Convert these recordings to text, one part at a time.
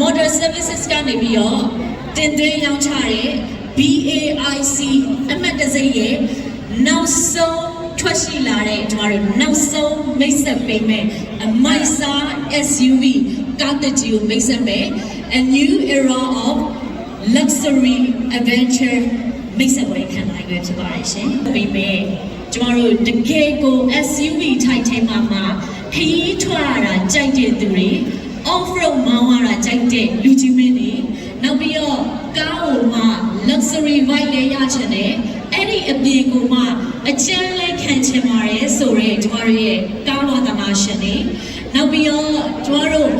Model Services ကနေပြီးတော့တင်သွင်းရောင်းချတဲ့ BAIC အမှတ်တံဆိပ်ရဲ့နောက်ဆုံးထွက်ရှိလာတဲ့ကျွန်တော်တို့နောက်ဆုံးမိတ်ဆက်ပေးမယ်အမိုက်စာ SUV ကားတစ်ကြီးကိုမိတ်ဆက်မယ် a new era of luxury adventure မိတ်ဆက်ပွဲခံနိုင်ရဖြစ်ပါတယ်ရှင်ပြီးမယ်ကျွန်တော်တို့တကယ်ကို SUV ထိုက်ထဲမှာမှာခရီးထွက်ရတာကြိုက်တဲ့သူတွေ off road မောင်းရတာကြိုက်တဲ့လူကြီးမင်းတွေနောက်ပြီးတော့ကားပေါ်မှာ luxury vibe လေးရချင်တယ်အဲ့ဒီအပြင်ကိုမှအကျန်းလဲခံချင်ပါတယ်ဆိုတော့ကျမတို့ရဲ့ကားဝါသနာရှင်တွေနောက်ပြီးတော့ကျမတို့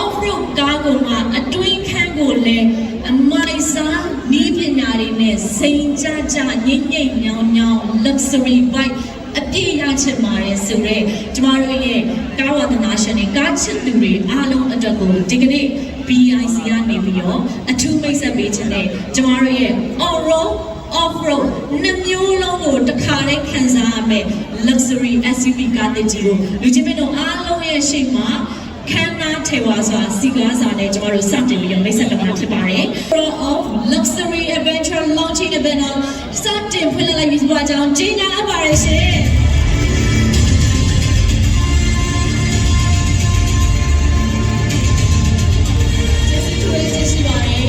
off road ကားကိုမှအတွင်းခန်းကိုလည်းအမိုက်စားနီးပညာတွေနဲ့စိန်ကြကြငိမ့်ငိမ့်ညောင်းညောင်း luxury bike အပြည့်ရချင်ပါတယ်ဆိုတော့ကျမတို့ရဲ့ကားဝါသနာရှင်တွေကားချစ်သူတွေအားလုံးအတွက်ကိုဒီကနေ့ BIC ကနေပြီးတော့အထူးမိတ်ဆက်ပေးခြင်းနဲ့ကျမတို့ရဲ့ all road off road နှစ်မျိုးလုံးကိုတစ်ခါတည်းခံစားရမယ် luxury SUV ကားတစ်ကြီးကိုလူချင်းမင်းတို့အားလုံးရဲ့ရှေ့မှာခမ်းနားထေဝါစွာစီကားစာနဲ့ကျမတို့စတင်ပြီးတော့မိတ်ဆက်လုပ်မှာဖြစ်ပါတယ်။ Pro of Luxury Adventure Launching Event ကို စတင်ဖွင့်လှစ်လိုက်ပြီးဆိုတော့ကြောင်းကြီးညာအပ်ပါတယ်ရှင်။ကျေးဇူးတူလေးရှိပါတယ်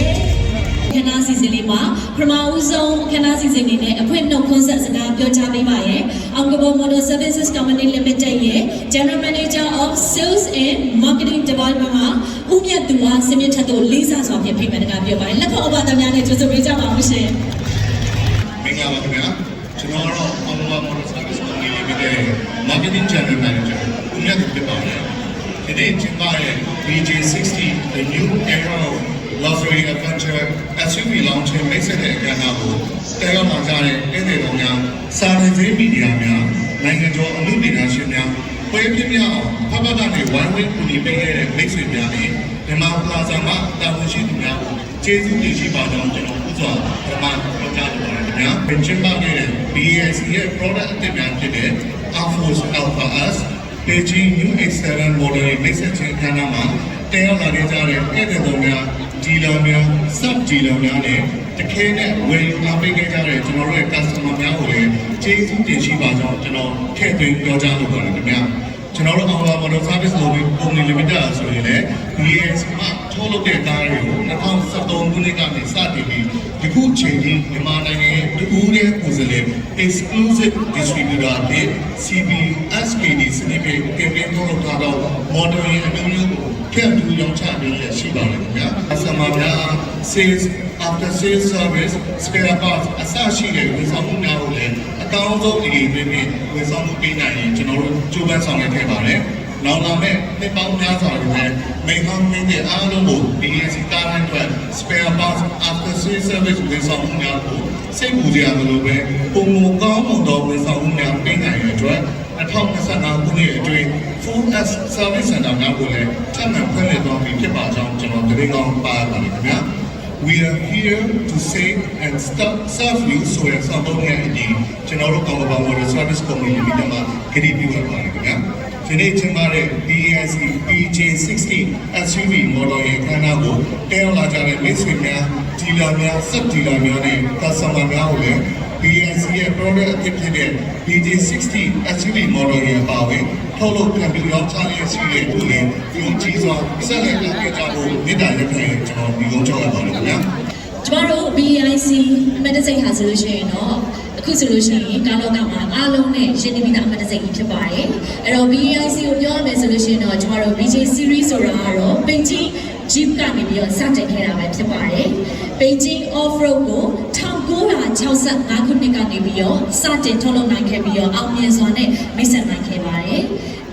ခဏစီစဉ်လေးမှာပထမဦးဆုံးခဏစီစဉ်လေးနဲ့အဖွင့်နှုတ်ခွန်းဆက်စကားပြောကြားပေးပါရယ်။အောင်ကဘော Motor Services Company Limited ရဲ့ General Manager of Sales and Marketing Department မှာဦးမြတ်သူကစင်မြင့်ထက်တို့လေးစားစွာဖြင့်ဖိတ်မှန်တကားပြောပါရယ်။လက်ခေါ်အပဒများနဲ့ကျေးဇူးပေးကြပါဦးရှင်။မ င်္ဂလာပါခင်ဗျာကျွန်တော်ကတော့ Alpha Motor Service Company Limited Marketing General Manager ဦးမြတ်သူဖြစ်ပါတယ်ဒီနေ့ကျင်းပတဲ့ BJ60 The New Era of Luxury Adventure SUV launching မိတ်ဆက်တဲ့အခမ်းအနားကိုတက်ရောက်လာကြတဲ့ပြည်သူတော်များစာနယ်ဇင်းမီဒီယာများနိုင်ငံကျော်အမှုပညာရှင်များပွဲပြင်းများအောင်ဖဖကနေဝိုင်းဝန်းကူညီပေးခဲ့တဲ့မိတ်ဆွေများနဲ့မြန်မာပလာဇာမှာတာဝန်ရှိသူများကိုကျေးဇူးတင်ရှိပါကြောင်းကျွန်တော်ဥ စွာပထမပြောကြားလိုပါတယ်ခင်ဗျာ။ပြင်ကျင်းပခဲ့တဲ့ BAC ရဲ့ product အသစ်များဖြစ်တဲ့ Alphos Alpha S Beijing New X7 model ရဲ့မိတ်ဆက်ခြင်းအခမ်းအနားမှာတက်ရောက်လာနေကြတဲ့ဧည့်သည်တော်များဒီလာများ sub ဒီလာများနဲ့တခဲနဲ့ဝယ်ယူအားပေးခဲ့ကြတဲ့ကျွန်တော်တို့ရဲ့ customer များကိုလည်းကျေးဇူးတင်ရှိပါကြောင်းကျွန်တော်ထည့်သွင်းပြောကြားလိုပါတယ်ခင်ဗျာ။ ကျွန်တော်တို့ Alpha Motor Service Lobby Company Limited ဆိုရင်လည်း BAC မှာထုတ်လုပ်တဲ့ကားတွေကို2013ခုနှစ်ကနေစတင်ပြီးဒီခုချိန်ထိမြန်မာနိုင်ငံရဲ့တူးတဲ့ကိုယ်စားလှယ် exclusive distributor အဖြစ် CBSKD စနစ်ဖြင့်ကင်ပင်းထုတ်လုပ်ထားသော model ရဲ့အမျိုးမျိုးကိုထည့်သွင်းရောင်းချပေးရရှိပါတယ်ခင်ဗျာ။ customer များအား sales after sales service spare parts အစရှိတဲ့ဝန်ဆောင်မှုများကိုလည်းအ ကောင်းဆုံးအရေးပေးပြီးဝန်ဆောင်မှုပေးနိုင်ရင်ကျွန်တော်တို့ကြိုးပမ်းဆောင်ရွက်ခဲ့ပါတယ်။နောက်လာမဲ့နှစ်ပေါင်းများစွာတွင်မိန်ဟောင်းမင်းတဲ့အားလုံးကို BNC ကားတိုင်းအတွက် spare parts after sales service ဝန်ဆောင်မှုများကိုစိတ်ပူကြရမလို့ပဲပုံမကောင်းမွန်သောဝန်ဆောင်မှုများပေးနိုင်ရတဲ့အတွက်2025ခုနှစ်အတွင်း Full S Service Center များကိုလည်းထပ်မံဖွင့်လှစ်သွားပြီဖြစ်ပါကြောင်းကျွန်တော်သတင်းကောင်းပါပါတယ်ခင်ဗျာ We are here to save and stop serve you ဆိုရဆောင်တော့တဲ့အညီ ကျွန်တော်တို့ကောင်ကဘာ Motor Service Company Limited မှာခရီးပြုရပါတယ်ခင်ဗျာဒီနေ့ကျင်းပတဲ့ BAC BJ60 SUV model ရဲ့ခန်းနာကိုတက်ရောက်လာကြတဲ့မိတ်ဆွေများဒီလာများစက်ဒီလာများနဲ့ customer များကိုလည်း BNC ရဲ့ product အဖြစ်ဖြစ်တဲ့ BJ60 SUV model ရဲ့ပါဝင်ထုတ်လုပ်ခံပြီးရောင်းချရရှိတဲ့သူတွေဒီကြီးစွာဆက်လက်လုပ်ပြကြဖို့မေတ္တာရပ်ခံကျွန်တော်ဒီကုန်းချောက်ရပါတယ်ခင်ဗျာကျမတို့ BIC အမတ်တစိတ်ဟာဆိုလို့ရှိရင်တော့ အခုဆိုလို့ရှိရင်ကာလောကမှာအားလုံးနဲ့ရှင်းနေပြီးသားအမတ်တစိတ်ကြီးဖြစ်ပါတယ်။အဲ့တော့ BIC ကိုပြောရမယ်ဆိုလို့ရှိရင်တော့ကျမတို့ BJ series ဆိုတာကတော့ပင်ကြီး Jeep ကနေပြီးတော့စတင်ခဲ့တာပဲဖြစ်ပါတယ်။ပင်ကြီး off road ကို1965ခုနှစ်ကနေပြီးတော့စတင်ထုတ်လုပ်နိုင်ခဲ့ပြီးတော့အောင်မြင်စွာနဲ့မိတ်ဆက်နိုင်ခဲ့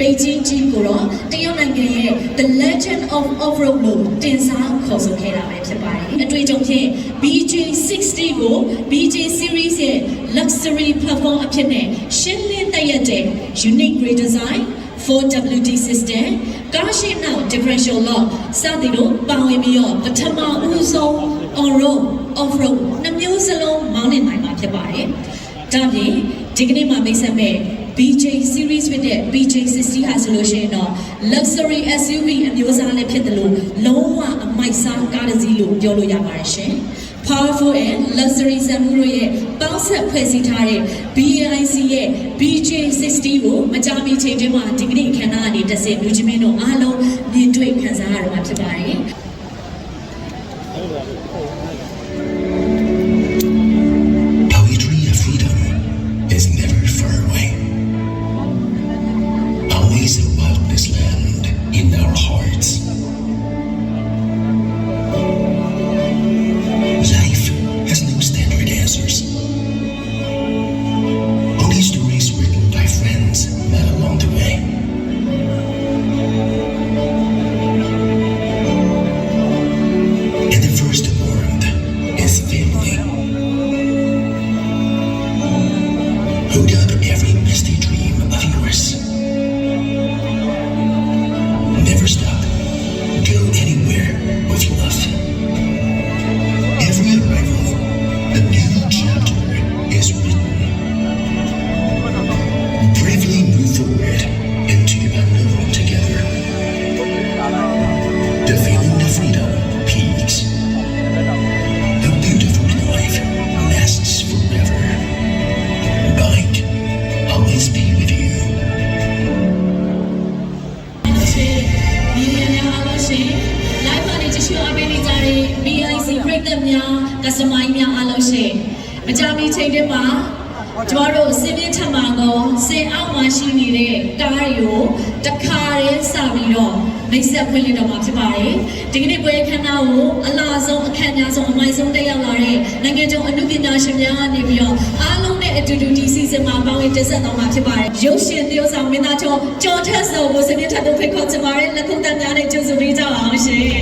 ပါတယ်။ပေကျင်းကြီးကိုတော့တရုတ်နိုင်ငံရဲ့ The Legend of Off-road လို့တင်စားခေါ်ဆိုခဲ့တာပဲဖြစ်ပါတယ်အတွေ့အကြုံဖြင့် BJ60 ကို BJ Series ရဲ့ luxury platform အဖြစ်နဲ့ရှင်းလင်းသက်ရက်တဲ့ unique grade design 4WD system ကားရှိနောက် differential lock စသည်တို့ပါဝင်ပြီးတော့ပထမဦးဆုံး on road off road နှစ်မျိုးစလုံးမောင်းနေနိုင်မှာဖြစ်ပါတယ်။ဒါပြင်ဒီကနေ့မှာမိတ်ဆက်မဲ့ BJ series ဖြစ်တဲ့ BJ60 ဟာဆိုလို့ရှိရင်တော့ luxury SUV အမျိုးအစားလည်းဖြစ်တယ်လို့လုံးဝအမိုက်စားကားတစ်စီးလို့ပြောလို့ရပါတယ်ရှင်။ powerful and luxury ဇာတ်မှုတို့ရဲ့ပေါင်းဆက်ဖွဲ့စည်းထားတဲ့ BAIC ရဲ့ BJ60 ကိုမကြာမီချိန်တွင်းမှာဒီကနေ့အခမ်းအနားကနေတက်ဆက်လူချင်းမင်းတို့အားလုံးမြင်တွေ့ခံစားရတော့မှာဖြစ်ပါတယ်။ in our heart. ရှုအားပေးနေကြတဲ့ BIC ပရိသတ်များ customer များအားလို့ရှင်မကြာမီချိန်တွေမှာကျမတို့စင်ပြင်းထပ်မှာကောစင်အောက်မှာရှိနေတဲ့ကားတွေကိုတခါတည်းစပြီးတော့မိတ်ဆက်ဖွင့်လှစ်တော့မှာဖြစ်ပါတယ်ဒီကနေ့ပွဲအခမ်းအနားကိုအလားဆုံးအခမ်းအနားဆုံးအမိုက်ဆုံးတက်ရောက်လာတဲ့နိုင်ငံကျော်အမှုပညာရှင်များကနေပြီးတော့အားလုံးနဲ့အတူတူဒီစီစဉ်မှာပါဝင်တက်ဆက်တော့မှာဖြစ်ပါတယ်ရုပ်ရှင်သရုပ်ဆောင်မင်းသားကျော်ကျော်ထက်စောကိုစင်ပြင်းထပ်တို့ဖိတ်ခေါ်ချင်ပါတယ်လက်ခုပ်တန်းများနဲ့ကြိုဆိုပေးကြပါအောင်ရှင်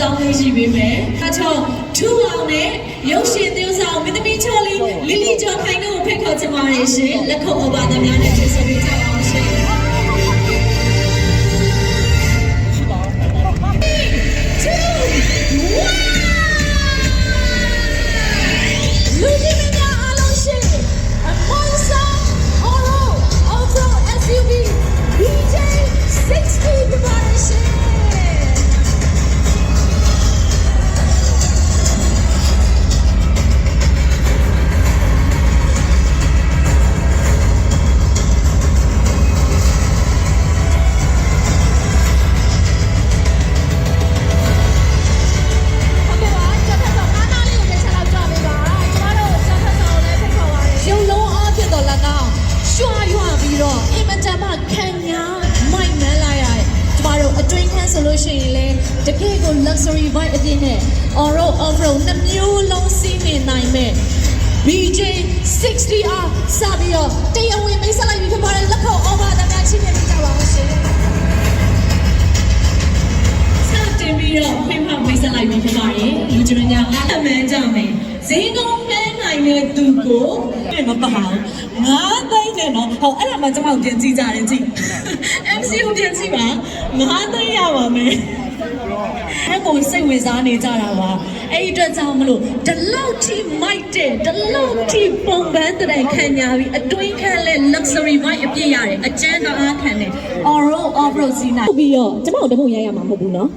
ကျွန်မတောင်းကြောင်းလေးရှိပေးမယ်အချောထူအောင်နဲ့ရုပ်ရှင်သရုပ်ဆောင်မင်းသမီးချောလေးလီလီကျော်ခိုင်တို့ကိုဖိတ်ခေါ်ချင်ပါတယ်ရှင်လက်ခုပ်အပါသမားနဲ့ကျေးဇူးပေးကြပါ တကယ်ကို luxury vibe အပြည့်နဲ့ on road off road နှစ်မျိုးလုံးစီးနေနိုင်မဲ့ BJ 60R စပြီးတော့တရားဝင်မိတ်ဆက်လိုက်ပြီးဖြစ်ပါတယ်လက်ခုပ် over တမန်ချင်းနေကြပါဦးရှင်စတင်ပြီးတော့ဖိမှမိတ်ဆက်လိုက်ပြီးဖြစ်ပါတယ်လူကျမညာအားအမှန်ကြမယ်ဈေးကောင်းနှမ်းနိုင်တဲ့သူကိုမပအောင်ငါးသိန်းနဲ့နော်ဟောအဲ့ဒါမှကျွန်တော်ပြန်ကြည့်ကြတယ်ကြည့် MC ကိုပြန်ကြည့်ပါငါးသိန်းရပါမယ် အဲ့ကိုစိတ်ဝင်စားနေကြတာပါအဲ့ဒီအတွက်ကြောင့်မလို့ဒီလောက်ထိမိုက်တဲ့ဒီလောက်ထိပုံပန်းတဲ့ခံညာပြီးအတွင်းခန်းလဲ luxury vibe အပြည့်ရတယ်အကျဉ်းတအားခံတယ် on road off road စီးနိုင်ပြီးတော့ကျွန်တော်တို့တပုတ်ရရမှာမဟုတ်ဘူးနော်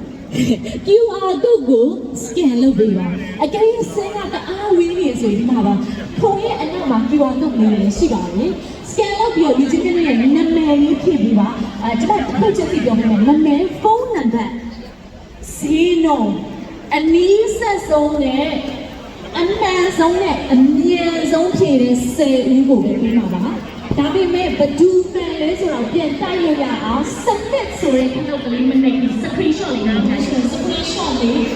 QR code ကို scan လုပ်ပေးပါအကယ်၍စင်ကတအားဝေးနေဆိုရင်ဒီမှာပါဖုန်းရဲ့အနောက်မှာ QR code လေးလည်းရှိပါတယ် scan လုပ်ပြီးတော့ဒီချင်းချင်းရဲ့နာမည်လေးဖြည့်ပေးပါအဲကျွန်တော်တစ်ချက်စီပြောမယ်နာမည်ဖုန်းနံပါတ် ဈေးနှုန်းအနည်းဆက်ဆုံးနဲ့အမှန်ဆုံးနဲ့အမြန်ဆုံးဖြည့်တဲ့10ဦးကိုပဲပေးမှာပါဒါပေမဲ့ဘဒူမှန်လဲဆိုတော့ပြန်တိုက်လို့ရအောင်စနစ်ဆိုတဲ့ခဏကလေးမနေ screenshot လေးနဲ့ national screenshot လေး